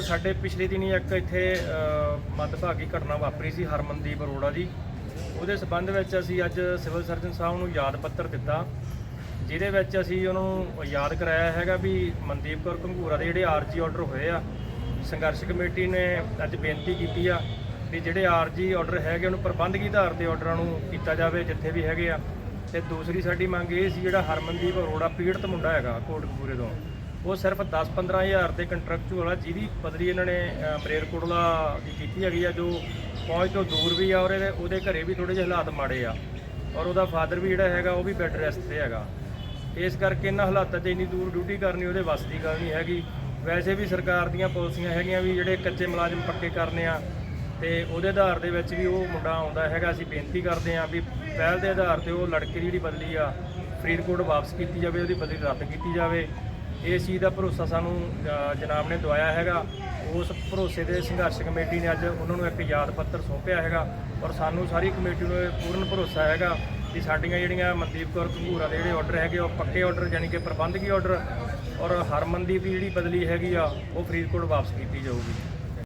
ਸਾਡੇ ਪਿਛਲੇ ਦਿਨੀ ਇੱਕ ਇੱਥੇ ਅ, ਮੰਦਭਾਗੀ ਘਟਨਾ ਵਾਪਰੀ ਸੀ ਹਰਮਨਦੀਪ ਅਰੋੜਾ ਦੀ ਉਹਦੇ ਸਬੰਧ ਵਿੱਚ ਅਸੀਂ ਅੱਜ ਸਿਵਲ ਸਰਜਨ ਸਾਹਿਬ ਨੂੰ ਯਾਦ ਪੱਤਰ ਦਿੱਤਾ ਜਿਹਦੇ ਵਿੱਚ ਅਸੀਂ ਉਹਨੂੰ ਯਾਦ ਕਰਾਇਆ ਹੈਗਾ ਵੀ ਮਨਦੀਪ ਕੌਰ ਘੰਗੂਰਾ ਦੇ ਜਿਹੜੇ ਆਰਜੀ ਆਰਡਰ ਹੋਏ ਆ ਸੰਘਰਸ਼ ਕਮੇਟੀ ਨੇ ਅੱਜ ਬੇਨਤੀ ਕੀਤੀ ਆ ਵੀ ਜਿਹੜੇ ਆਰਜੀ ਆਰਡਰ ਹੈਗੇ ਉਹਨੂੰ ਪ੍ਰਬੰਧਕੀ ਆਧਾਰ ਤੇ ਆਰਡਰਾਂ ਨੂੰ ਕੀਤਾ ਜਾਵੇ ਜਿੱਥੇ ਵੀ ਹੈਗੇ ਆ। ਤੇ ਦੂਸਰੀ ਸਾਡੀ ਮੰਗ ਇਹ ਸੀ ਜਿਹੜਾ ਹਰਮਨਦੀਪ ਅਰੋੜਾ ਪੀੜਤ ਮੁੰਡਾ ਹੈਗਾ ਕੋਟਕਪੂਰੇ ਤੋਂ ਉਹ ਸਿਰਫ 10-15 ਹਜ਼ਾਰ ਦੇ ਕੰਟਰੈਕਚੁਅਲ ਆ ਜਿਹਦੀ ਬਦਲੀ ਇਹਨਾਂ ਨੇ ਅ, ਦੀ ਕੀਤੀ ਹੈਗੀ ਆ ਜੋ ਪਹੁੰਚ ਤੋਂ ਦੂਰ ਵੀ ਆ ਔਰ ਇਹਦੇ ਉਹਦੇ ਘਰੇ ਵੀ ਥੋੜੇ ਜਿਹੇ ਹਾਲਾਤ ਮਾੜੇ ਆ। ਔਰ ਉਹਦਾ ਫਾਦਰ ਵੀ ਜਿਹੜਾ ਹੈਗਾ ਉਹ ਵੀ ਬੈੱਡ ਰੈਸਟ ਤੇ ਹੈਗਾ। ਇਸ ਕਰਕੇ ਇਹਨਾਂ ਹਾਲਾਤਾਂ 'ਚ ਇੰਨੀ ਦੂਰ ਡਿਊਟੀ ਕਰਨੀ ਉਹਦੇ ਵੱਸ ਦੀ ਗੱਲ ਨਹੀਂ ਹੈਗੀ। ਵੈਸੇ ਵੀ ਸਰਕਾਰ ਦੀਆਂ ਪਾਲਿਸੀਆਂ ਹੈਗੀਆਂ ਵੀ ਜਿਹੜੇ ਕੱਚੇ ਮੁਲਾਜ਼ਮ ਪੱਕੇ ਕਰਨੇ ਆ ਤੇ ਉਹਦੇ ਆਧਾਰ ਦੇ ਵਿੱਚ ਵੀ ਉਹ ਮੁੰਡਾ ਆਉਂਦਾ ਹੈਗਾ ਅਸੀਂ ਬੇਨਤੀ ਕਰਦੇ ਹਾਂ ਵੀ ਪਹਿਲ ਦੇ ਆਧਾਰ ਤੇ ਉਹ ਲੜਕੇ ਦੀ ਜਿਹੜੀ ਬਦਲੀ ਆ ਫਰੀਦਕੋਟ ਵਾਪਸ ਕੀਤੀ ਜਾਵੇ ਉਹਦੀ ਬਦਲੀ ਰੱਦ ਕੀਤੀ ਜਾਵੇ। ਇਸ ਚੀਜ਼ ਦਾ ਭਰੋਸਾ ਸਾਨੂੰ ਜਨਾਬ ਨੇ ਦਵਾਇਆ ਹੈਗਾ। ਉਸ ਭਰੋਸੇ ਦੇ ਸੰਘਰਸ਼ ਕਮੇਟੀ ਨੇ ਅੱਜ ਉਹਨਾਂ ਨੂੰ ਇੱਕ ਯਾਦ ਪੱਤਰ ਸੌਂਪਿਆ ਹੈਗਾ ਔਰ ਸਾਨੂੰ ਸਾਰੀ ਕਮੇਟੀ ਨੂੰ ਇਹ ਪੂਰਨ ਭਰੋਸਾ ਹੈਗਾ ਕਿ ਸਾਡੀਆਂ ਜਿਹੜੀਆਂ ਮਨਦੀਪ ਕੌਰ ਘੰਗੂਰਾ ਦੇ ਜਿਹੜੇ ਆਰਡਰ ਹੈਗੇ, ਉਹ ਪੱਕੇ ਆਰਡਰ ਯਾਨੀ ਕਿ ਪ੍ਰਬੰਧਕੀ ਆਰਡਰ ਔਰ ਹਰਮਨਦੀਪ ਦੀ ਜਿਹੜੀ ਬਦਲੀ ਹੈਗੀ ਆ, ਉਹ ਫਰੀਦਕੋਟ ਵਾਪਸ ਕੀਤੀ ਜਾਊਗੀ।